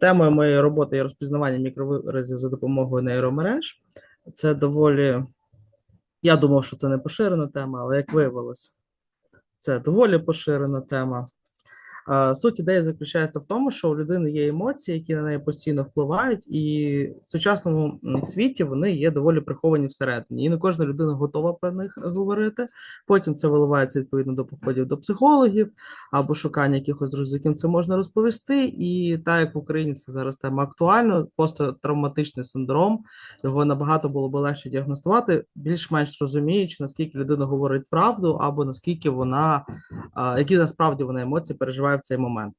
Темою моєї роботи є розпізнавання мікровиразів за допомогою нейромереж. Це доволі. Я думав, що це не поширена тема, але як виявилось, це доволі поширена тема. Суть ідеї заключається в тому, що у людини є емоції, які на неї постійно впливають, і в сучасному світі вони є доволі приховані всередині. І не кожна людина готова про них говорити. Потім це виливається відповідно до походів до психологів або шукання якихось друзів, з яким це можна розповісти. І так як в Україні це зараз тема актуальна, посттравматичний синдром, його набагато було б легше діагностувати, більш-менш розуміючи, наскільки людина говорить правду, або наскільки вона, які насправді вона емоції переживає в цей момент.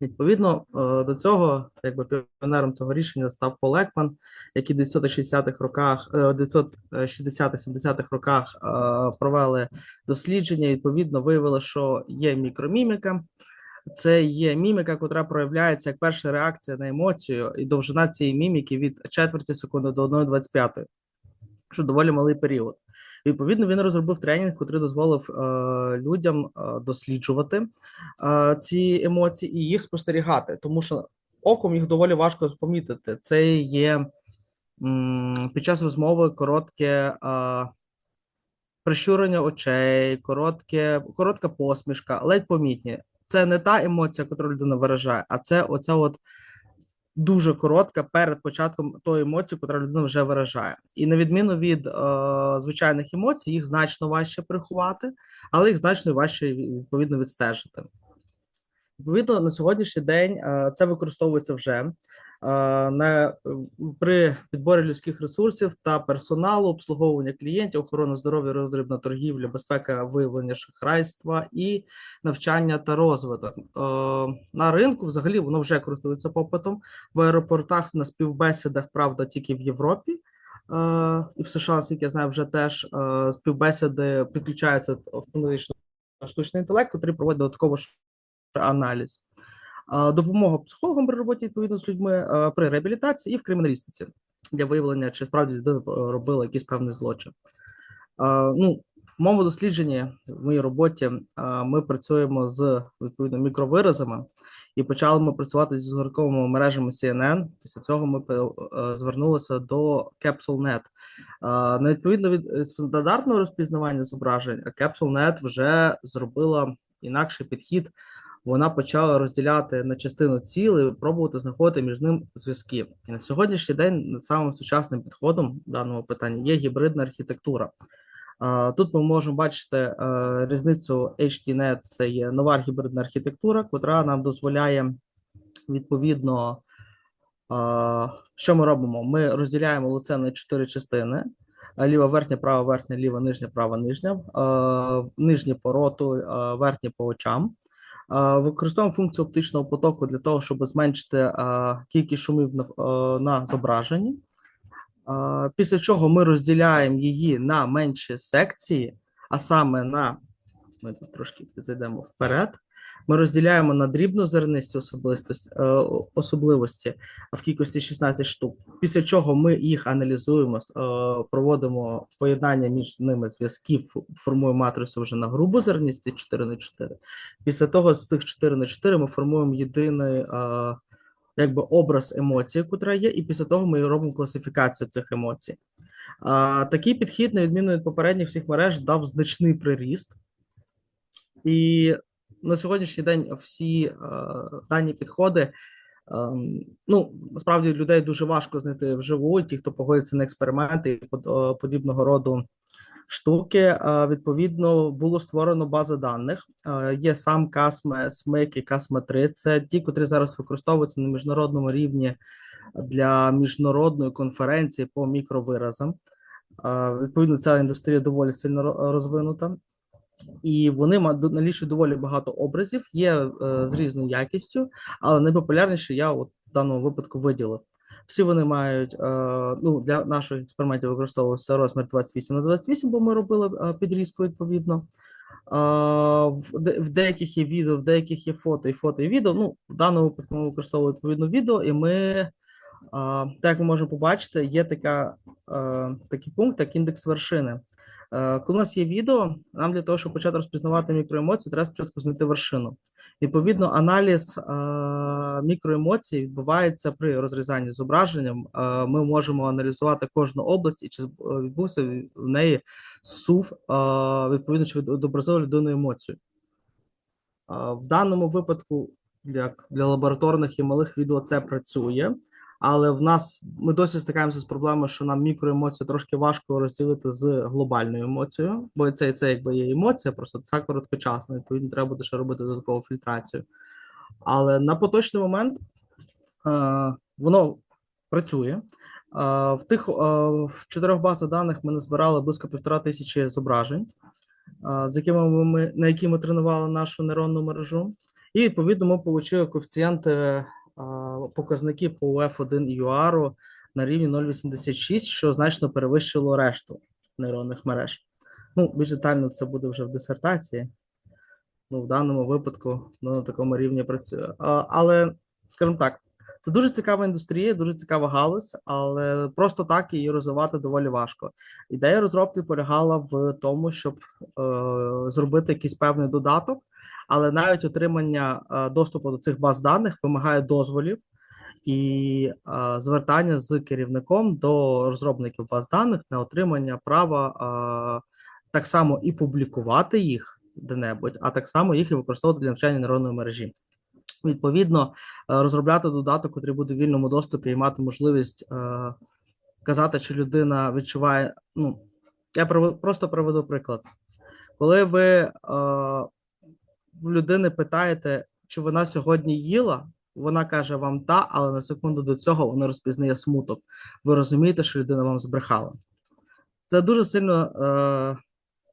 Відповідно е, до цього, якби піонером цього рішення став Пол Екман, який в 1960-х роках, е, 1960-70-х роках е, провели дослідження. Відповідно, виявили, що є мікроміміка. Це є міміка, яка проявляється як перша реакція на емоцію, і довжина цієї міміки від четверті секунди до 1,25, що доволі малий період. Відповідно, він розробив тренінг, який дозволив е, людям е, досліджувати е, ці емоції і їх спостерігати, тому що оком їх доволі важко помітити. Це є під час розмови коротке прищурення очей, коротке, коротка посмішка, ледь помітні. Це не та емоція, яку людина виражає, а це оця от дуже коротка перед початком тої емоції, яку людина вже виражає. І на відміну від е, звичайних емоцій, їх значно важче приховати, але їх значно важче відповідно відстежити. Відповідно, на сьогоднішній день е, це використовується вже на, при підборі людських ресурсів та персоналу, обслуговування клієнтів, охорона здоров'я, роздрібна торгівля, безпека виявлення шахрайства і навчання та розвиток. Е, на ринку взагалі воно вже користується попитом в аеропортах на співбесідах, правда, тільки в Європі. е, І в США, наскільки я знаю, вже теж е, співбесіди підключаються автоматично штучний інтелект, який проводить додатково аналіз, допомога психологам при роботі відповідно з людьми при реабілітації і в криміналістиці для виявлення, чи справді людина е, робила якийсь певний злочин. Ну, в моєму дослідженні, в моїй роботі, ми працюємо з відповідно мікровиразами, і почали ми працювати зі згорковими мережами CNN. Після цього ми е, звернулися до CapsuleNet. А, На відповідно від е, стандартного розпізнавання зображень, CapsuleNet вже зробила інакший підхід вона почала розділяти на частину цілей, пробувати знаходити між ним зв'язки. І на сьогоднішній день самим сучасним підходом даного питання є гібридна архітектура. Тут ми можемо бачити різницю HTNet, це є нова гібридна архітектура, котра нам дозволяє відповідно, що ми робимо? Ми розділяємо лице на чотири частини: ліва верхня, права верхня, ліва нижня, права нижня, нижні по роту, верхні по очам. Використовуємо функцію оптичного потоку для того, щоб зменшити кількість шумів на, зображенні. Після чого ми розділяємо її на менші секції, а саме на ми тут трошки зайдемо вперед. Ми розділяємо на дрібнозернисті особистості, е, особливості в кількості 16 штук. Після чого ми їх аналізуємо, е, проводимо поєднання між ними зв'язків, формуємо матрицю вже на грубу зерністі 4 на 4. Після того з тих 4 на 4 ми формуємо єдиний е, якби образ емоції, яка є, і після того ми робимо класифікацію цих емоцій. Такий підхід, на відміну від попередніх всіх мереж, дав значний приріст. І на сьогоднішній день всі е, дані підходи. Е, ну, насправді людей дуже важко знайти вживу, ті, хто погодиться на експерименти і подібного роду штуки. Е, відповідно, було створено база даних. Е, є сам Касме, СМИК і Касме 3 Це ті, котрі зараз використовуються на міжнародному рівні для міжнародної конференції по мікровиразам. Е, відповідно, ця індустрія доволі сильно розвинута і вони налічують доволі багато образів, є е, з різною якістю, але найпопулярніше я от в даному випадку виділив. Всі вони мають е, ну для наших експериментів використовувався розмір 28 на 28, бо ми робили е, підрізку відповідно. В, деяких є відео, в деяких є фото і фото і відео. Ну, в даному випадку ми використовуємо відповідно відео, і ми, так ми можемо побачити, є така, такий пункт, як індекс вершини. Е, коли у нас є відео, нам для того, щоб почати розпізнавати мікроемоції, треба спочатку знайти вершину. Відповідно, аналіз е, мікроемоцій відбувається при розрізанні зображенням. Е, ми можемо аналізувати кожну область і чи відбувся в неї сув, відповідно, чи відобразив людину емоцію. В даному випадку для, для лабораторних і малих відео це працює, але в нас ми досі стикаємося з проблемою, що нам мікроемоцію трошки важко розділити з глобальною емоцією, бо це, це якби є емоція, просто це короткочасно, відповідно, треба буде ще робити додаткову фільтрацію. Але на поточний момент е, воно працює. Е, в тих е, в чотирьох базах даних ми назбирали близько півтора тисячі зображень а, з якими ми на які ми тренували нашу нейронну мережу, і відповідно ми отримали коефіцієнти показники по F1 і UR на рівні 0,86, що значно перевищило решту нейронних мереж. Ну, більш детально це буде вже в дисертації. Ну, в даному випадку ну, на такому рівні працює. Але, скажімо так, це дуже цікава індустрія, дуже цікава галузь, але просто так її розвивати доволі важко. Ідея розробки полягала в тому, щоб е, зробити якийсь певний додаток, але навіть отримання е, доступу до цих баз даних вимагає дозволів і е, звертання з керівником до розробників баз даних на отримання права е, так само і публікувати їх де-небудь, а так само їх і використовувати для навчання нейронної мережі. Відповідно, розробляти додаток, який буде в вільному доступі і мати можливість казати, чи людина відчуває. Ну, я просто приведу приклад. Коли ви в людини питаєте, чи вона сьогодні їла, вона каже вам та, але на секунду до цього вона розпізнає смуток. Ви розумієте, що людина вам збрехала. Це дуже сильно е,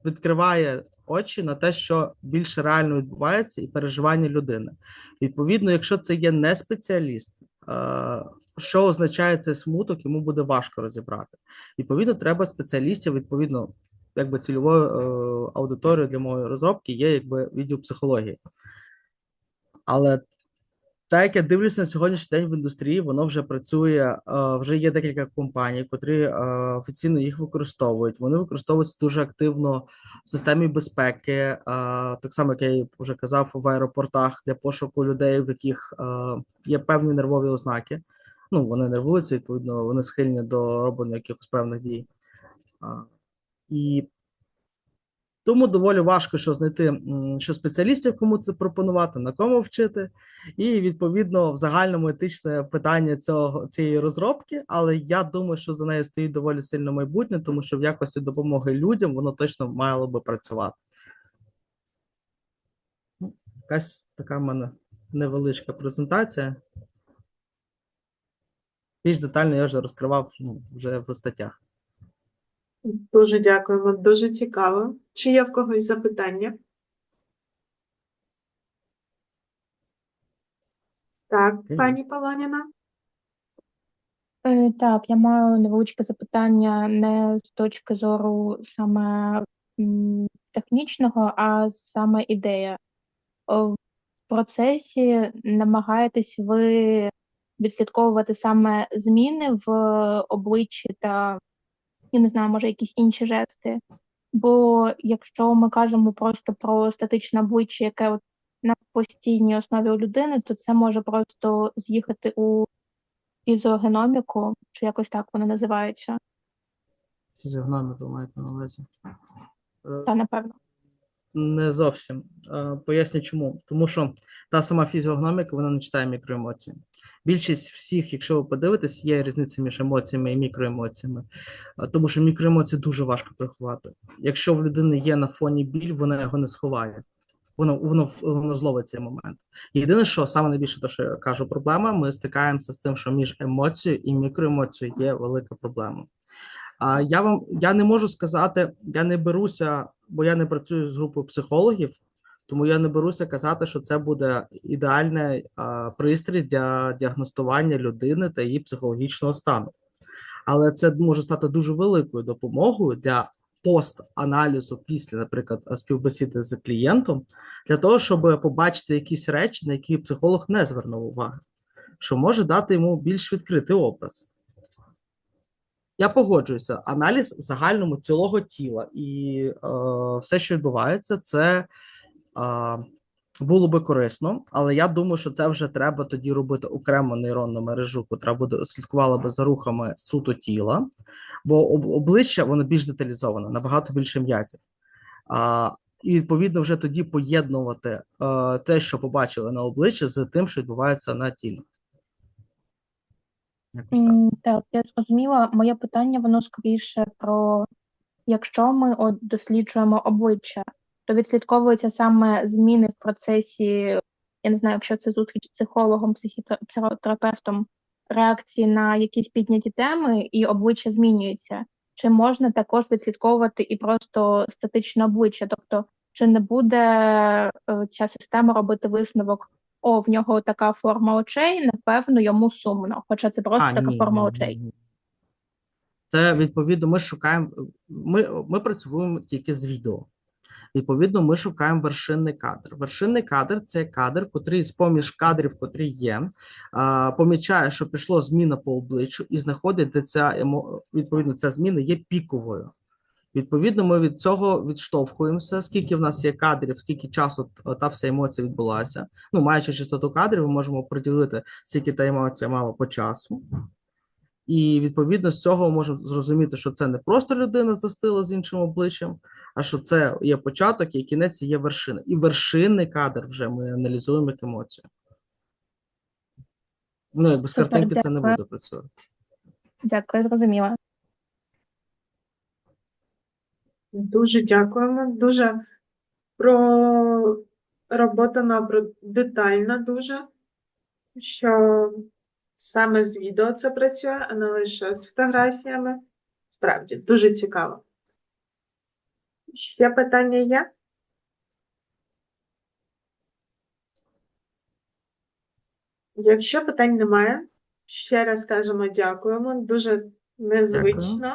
відкриває очі на те, що більше реально відбувається, і переживання людини. Відповідно, якщо це є не спеціаліст, е, що означає цей смуток, йому буде важко розібрати. Відповідно, треба спеціалістів, відповідно, якби цільовою е, аудиторією для моєї розробки є якби відділ психології. Але так як я дивлюся на сьогоднішній день в індустрії, воно вже працює. е, Вже є декілька компаній, котрі е, офіційно їх використовують. Вони використовуються дуже активно в системі безпеки, так само, як я вже казав, в аеропортах для пошуку людей, в яких є певні нервові ознаки. Ну, вони нервуються, відповідно, вони схильні до роблення якихось певних дій. І тому доволі важко що знайти що спеціалістів, кому це пропонувати, на кому вчити, і відповідно в загальному етичне питання цього цієї розробки. Але я думаю, що за нею стоїть доволі сильно майбутнє, тому що в якості допомоги людям воно точно мало би працювати. Ну, Якась така в мене невеличка презентація. Більш детально я вже розкривав ну, вже в статтях. Дуже дякуємо, дуже цікаво. Чи є в когось запитання? Так, пані Полоніна. Е, Так, я маю невеличке запитання не з точки зору саме м, технічного, а саме ідея. О, В процесі намагаєтесь ви відслідковувати саме зміни в обличчі та, я не знаю, може, якісь інші жести. Бо якщо ми кажемо просто про статичне обличчя, яке от на постійній основі у людини, то це може просто з'їхати у фізіогеноміку, чи якось так вони називаються, Фізіогноміку маєте на увазі. Е, та напевно. Не зовсім. Е, Поясню чому. Тому що та сама фізіогноміка вона не читає мікроемоції. Більшість всіх, якщо ви подивитесь, є різниця між емоціями і мікроемоціями. Е, Тому що мікроемоції дуже важко приховати. Якщо в людини є на фоні біль, вона його не сховає. Воно, воно, воно зловить цей момент. Єдине, що саме найбільше, те, що я кажу, проблема, ми стикаємося з тим, що між емоцією і мікроемоцією є велика проблема. А я вам я не можу сказати, я не беруся, бо я не працюю з групою психологів, тому я не беруся казати, що це буде ідеальний а, пристрій для діагностування людини та її психологічного стану. Але це може стати дуже великою допомогою для пост-аналізу після, наприклад, співбесіди з клієнтом, для того, щоб побачити якісь речі, на які психолог не звернув уваги, що може дати йому більш відкритий образ. Я погоджуюся, аналіз в загальному цілого тіла і е, все, що відбувається, це е, було би корисно, але я думаю, що це вже треба тоді робити окрему нейронну мережу, яка буде слідкувала би за рухами суто тіла, бо обличчя воно більш деталізоване, набагато більше м'язів. А, і відповідно вже тоді поєднувати е, те, що побачили на обличчі, з тим, що відбувається на тілі. Так. Я зрозуміла. Моє питання, воно скоріше про якщо ми от досліджуємо обличчя, то відслідковуються саме зміни в процесі, я не знаю, якщо це зустріч з психологом, психітра- психотерапевтом, реакції на якісь підняті теми, і обличчя змінюється. Чи можна також відслідковувати і просто статичне обличчя? Тобто, чи не буде е, ця система робити висновок? О, в нього така форма очей, напевно, йому сумно, хоча це просто А, така ні, форма ні, очей. ні. Це відповідно, ми шукаємо. Ми, ми працюємо тільки з відео. Відповідно, ми шукаємо вершинний кадр. Вершинний кадр це кадр, котрий з поміж кадрів, котрі є, помічає, що пішло зміна по обличчю, і знаходить, де ця відповідно ця зміна є піковою. Відповідно, ми від цього відштовхуємося, скільки в нас є кадрів, скільки часу та вся емоція відбулася. Ну, маючи частоту кадрів, ми можемо приділити, скільки та емоція мала по часу. І відповідно з цього ми можемо зрозуміти, що це не просто людина застила з іншим обличчям, а що це є початок і кінець і є вершина. І вершинний кадр вже ми аналізуємо як емоцію. Ну, як без картинки це не буде працювати. Дякую, зрозуміла. Дуже дякуємо. Дуже про- детальна дуже, що саме з відео це працює, а не лише з фотографіями. Справді, дуже цікаво. Ще питання є? Якщо питань немає, ще раз кажемо дякуємо. Дуже незвично.